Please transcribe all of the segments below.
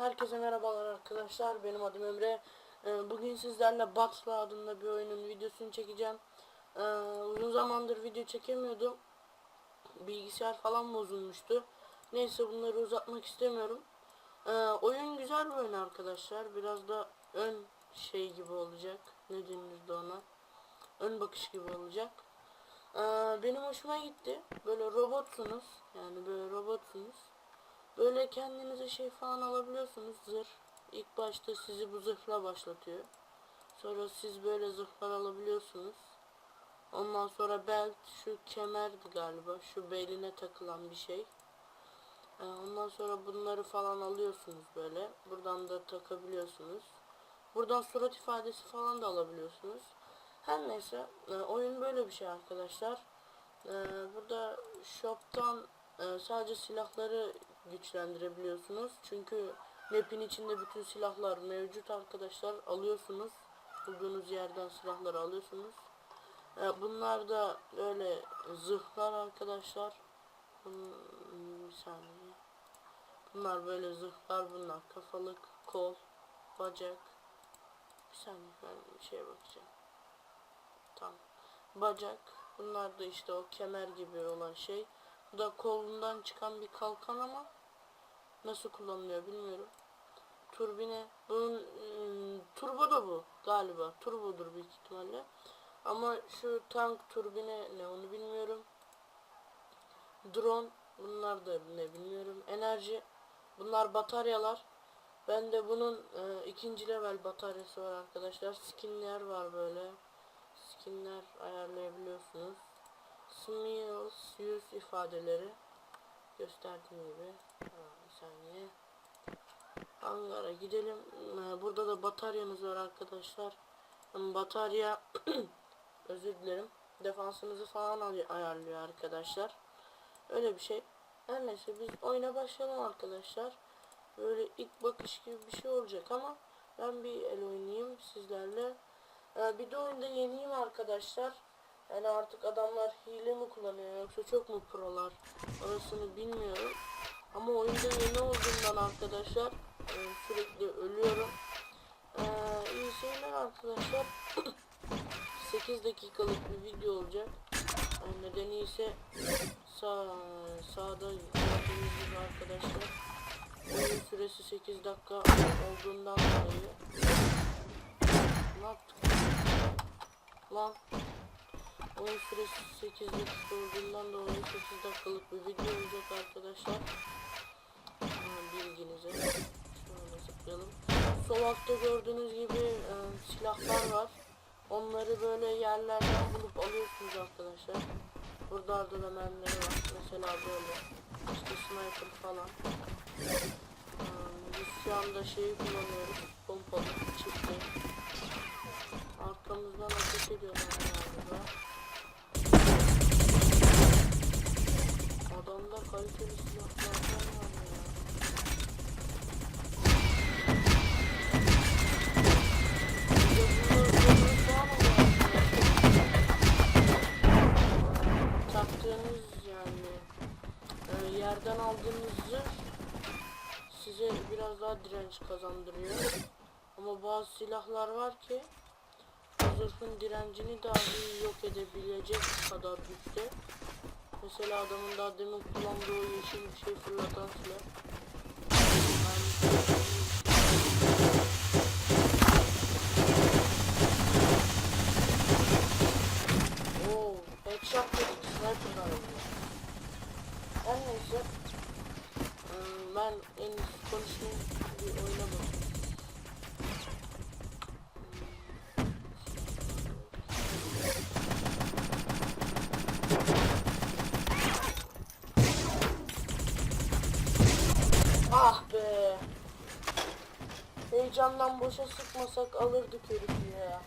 Herkese merhabalar arkadaşlar. Benim adım Emre. Ee, Bugün sizlerle Battle adında bir oyunun videosunu çekeceğim. Ee, Uzun zamandır video çekemiyordum. Bilgisayar falan bozulmuştu. Neyse bunları uzatmak istemiyorum. Ee, Oyun güzel bir oyun arkadaşlar. Biraz da ön şey gibi olacak. Ne denirdi ona? Ön bakış gibi olacak. Ee, Benim hoşuma gitti. Böyle robotsunuz. Yani böyle robotsunuz. Böyle kendinize şey falan alabiliyorsunuz zırh. İlk başta sizi bu zırhla başlatıyor. Sonra siz böyle zırhlar alabiliyorsunuz. Ondan sonra belt şu kemerdi galiba. Şu beline takılan bir şey. Ondan sonra bunları falan alıyorsunuz böyle. Buradan da takabiliyorsunuz. Buradan surat ifadesi falan da alabiliyorsunuz. Her neyse e, oyun böyle bir şey arkadaşlar. Ee, burada shop'tan e, sadece silahları güçlendirebiliyorsunuz. Çünkü map'in içinde bütün silahlar mevcut arkadaşlar. Alıyorsunuz. Bulduğunuz yerden silahları alıyorsunuz. Bunlar da böyle zırhlar arkadaşlar. Hmm, bir saniye. Bunlar böyle zırhlar bunlar. Kafalık, kol, bacak. Saniye ben bir şeye bakacağım. Tamam. Bacak. Bunlar da işte o kemer gibi olan şey. Bu da kolundan çıkan bir kalkan ama nasıl kullanılıyor bilmiyorum. Turbine. Bunun ım, turbo da bu galiba. Turbodur büyük ihtimalle. Ama şu tank turbine ne onu bilmiyorum. Drone bunlar da ne bilmiyorum. Enerji bunlar bataryalar. Ben de bunun e, ikinci level bataryası var arkadaşlar. Skinler var böyle. Skinler ayarlayabiliyorsunuz. Smiles yüz ifadeleri gösterdiğim gibi. Ha, bir saniye. Hangara gidelim. Ee, Burada da bataryanız var arkadaşlar. Batarya özür dilerim. Defansınızı falan ay- ayarlıyor arkadaşlar. Öyle bir şey. Her neyse biz oyuna başlayalım arkadaşlar. Böyle ilk bakış gibi bir şey olacak ama ben bir el oynayayım sizlerle. Ee, bir de oyunda yeniyim arkadaşlar. Yani artık adamlar hile mi kullanıyor yoksa çok mu prolar orasını bilmiyorum. Ama oyunda yeni olduğumdan arkadaşlar e, sürekli ölüyorum. Ee, seyirler arkadaşlar. 8 dakikalık bir video olacak. Nedeni ise sağ, sağda gördüğünüz arkadaşlar. Süresi 8 dakika olduğundan dolayı. Ne yaptık? Lan. Oyun süresi 8 dakika olduğundan dolayı 8 dakikalık bir video olacak arkadaşlar. Bilginize. Şöyle zıplayalım. Sol altta gördüğünüz gibi e, silahlar var. Onları böyle yerlerden bulup alıyorsunuz arkadaşlar. Burada da da mermileri var. Mesela böyle. İşte sniper falan. Ee, Biz şu anda şeyi kullanıyoruz. Pompalı, çifti. Arkamızdan ateş ediyorlar galiba. Adamda kaliteli silahlardan var direnç kazandırıyor. Ama bazı silahlar var ki zırhın direncini dahi yok edebilecek kadar güçte. Mesela adamın daha demin kullandığı yeşil bir şey fırlatan silah. Oo, headshot dedik sniper alıyor. Her neyse. Ben en konuşmayayım bir oyuna bakayım. Ah be. Heyecandan boşa sıkmasak alırdık herifi ya.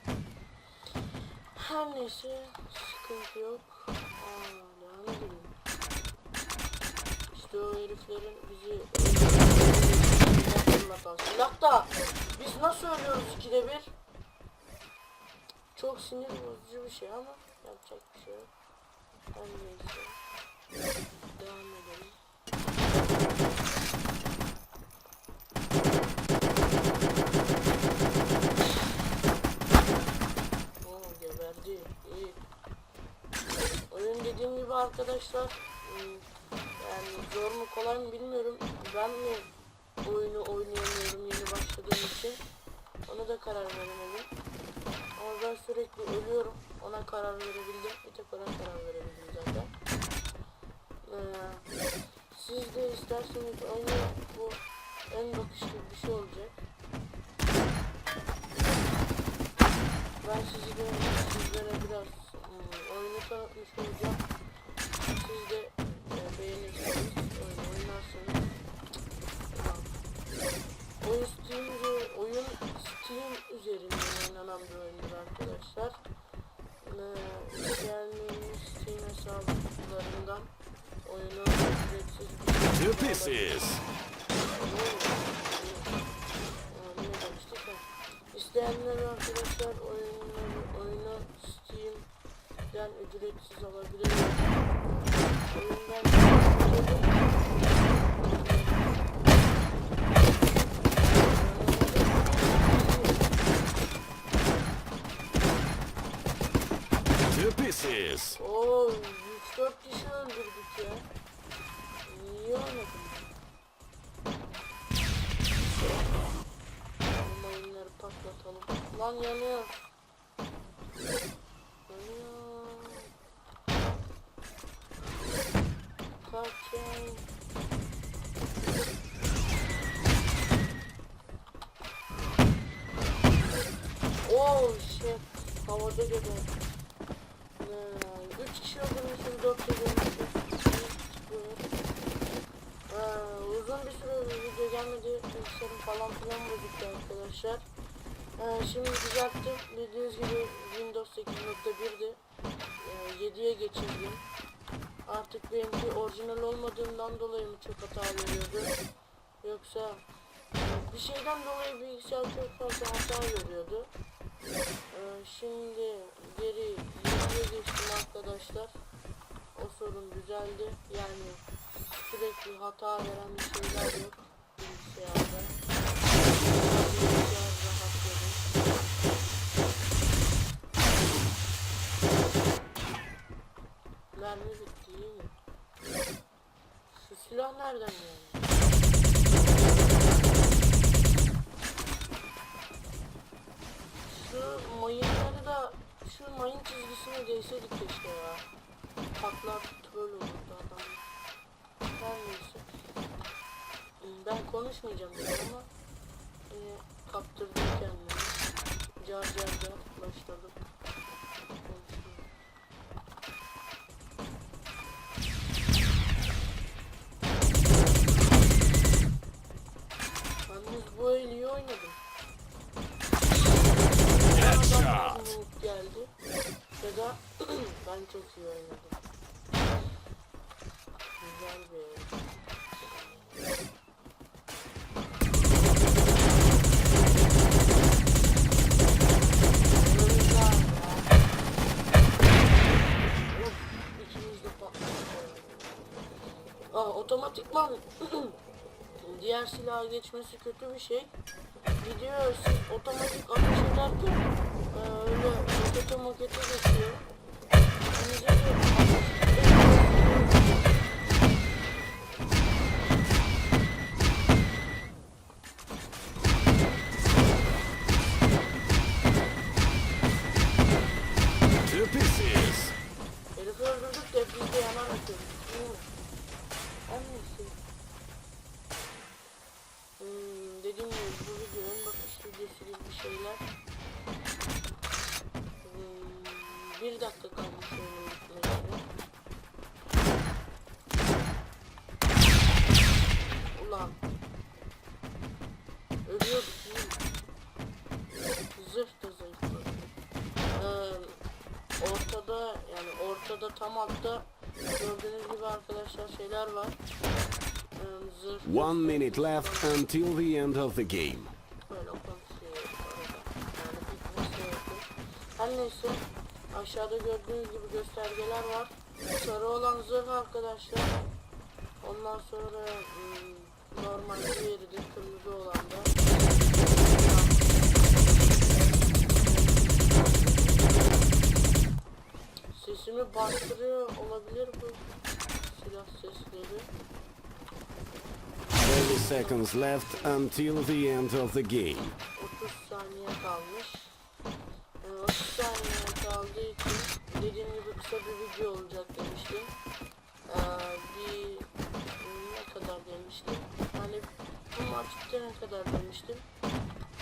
Her neyse sıkıntı yok. Aa, devam edelim. İşte o heriflerin bizi fırlatan silah da biz nasıl ölüyoruz ikide bir? çok sinir bozucu bir şey ama yapacak bir şey yok. Her neyse. Devam edelim. Oo geberdi. İyi. Oyun dediğim gibi arkadaşlar hmm, yani zor mu kolay mı bilmiyorum. Ben mi oyunu oynayamıyorum yeni başladığım için. Ona da karar veremedim. Ama ben sürekli ölüyorum. Ona karar verebildim. Bir tek ona karar verebildim zaten. Ee, siz de isterseniz oynayın. Bu en bakış gibi bir şey olacak. Ben sizi de sizlere biraz hmm, oyunu tanıtmış olacağım. To şekilde pieces. ne demiştik ha? İsteyenler arkadaşlar oyunları oyunu Steam'den ücretsiz alabilirler. Oyundan To pieces. Oo Lan yanıyor. Yanıyor. Kaçın. Oh shit. Havada geber. Ee, üç kişi öldürmüşüm, dört öldürmüşüm. Ee, uzun bir süre video gelmedi. Bilgisayarım falan filan bozuktu arkadaşlar. Ee, şimdi düzelttim. Bildiğiniz gibi Windows 8.1'di. Ee, 7'ye geçirdim. Artık benimki orijinal olmadığından dolayı mı çok hata veriyordu? Yoksa bir şeyden dolayı bilgisayar çok fazla hata veriyordu. Ee, şimdi geri yediye geçtim arkadaşlar. O sorun düzeldi. Yani sürekli hata veren bir şeyler yok bilgisayarda. Bilgisayar rahatladı. Mermi bitti iyi mi? Silah nereden geldi? Şu mayınları da şu mayın çizgisine değseydik keşke ya. Patlar troll olurdu adam. Her neyse. Ben konuşmayacağım dedim ama e, kaptırdım kendimi. Car car car başladım. Ya da ben çok iyi oynadım. Güzel bir patladık. Aa, otomatikman diğer silaha geçmesi kötü bir şey. Gidiyor siz otomatik ateş ederken öyle rokete mokete geçiyor. Bize de tam altta gördüğünüz gibi arkadaşlar şeyler var. Ee, zırh. One minute left until the end of the game. Böyle bitmesi yakın. Her neyse aşağıda gördüğünüz gibi göstergeler var. Sarı olan zırh arkadaşlar. Ondan sonra hmm, normal diğeri de kırmızı olan da. Sesimi bastırıyor olabilir bu silah sesleri. 30 seconds left until the end of the game. 30 saniye kalmış. Ee, 30 saniye kaldığı için dediğim gibi kısa bir video olacak demiştim. Ee, bir ne kadar demiştim. Hani bu maç bitene kadar demiştim.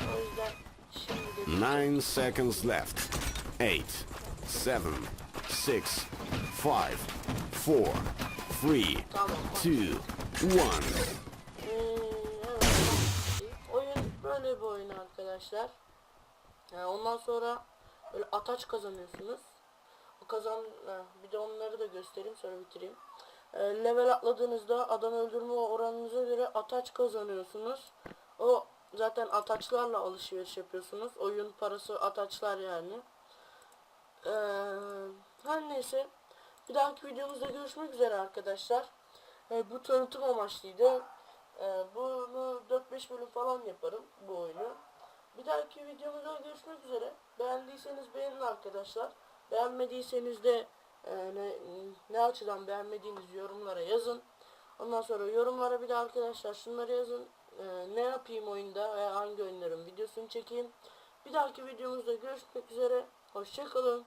O yüzden şimdi de 9 seconds left. 8, 7, 6, 5, 4, 3, tamam. 2, 1. Ee. Oyun böyle bir oyun arkadaşlar. Yani ondan sonra böyle ataç kazanıyorsunuz. O kazan bir de onları da göstereyim sonra bitireyim. Ee, level atladığınızda adam öldürme oranınıza göre ataç kazanıyorsunuz. O zaten ataçlarla alışveriş yapıyorsunuz. Oyun parası ataçlar yani. Ee, her neyse. Bir dahaki videomuzda görüşmek üzere arkadaşlar. Ee, bu tanıtım amaçlıydı. Ee, bunu 4-5 bölüm falan yaparım bu oyunu. Bir dahaki videomuzda görüşmek üzere. Beğendiyseniz beğenin arkadaşlar. Beğenmediyseniz de e, ne, ne açıdan beğenmediğiniz yorumlara yazın. Ondan sonra yorumlara bir de arkadaşlar şunları yazın. Ee, ne yapayım oyunda veya hangi oyunların videosunu çekeyim. Bir dahaki videomuzda görüşmek üzere. Hoşçakalın.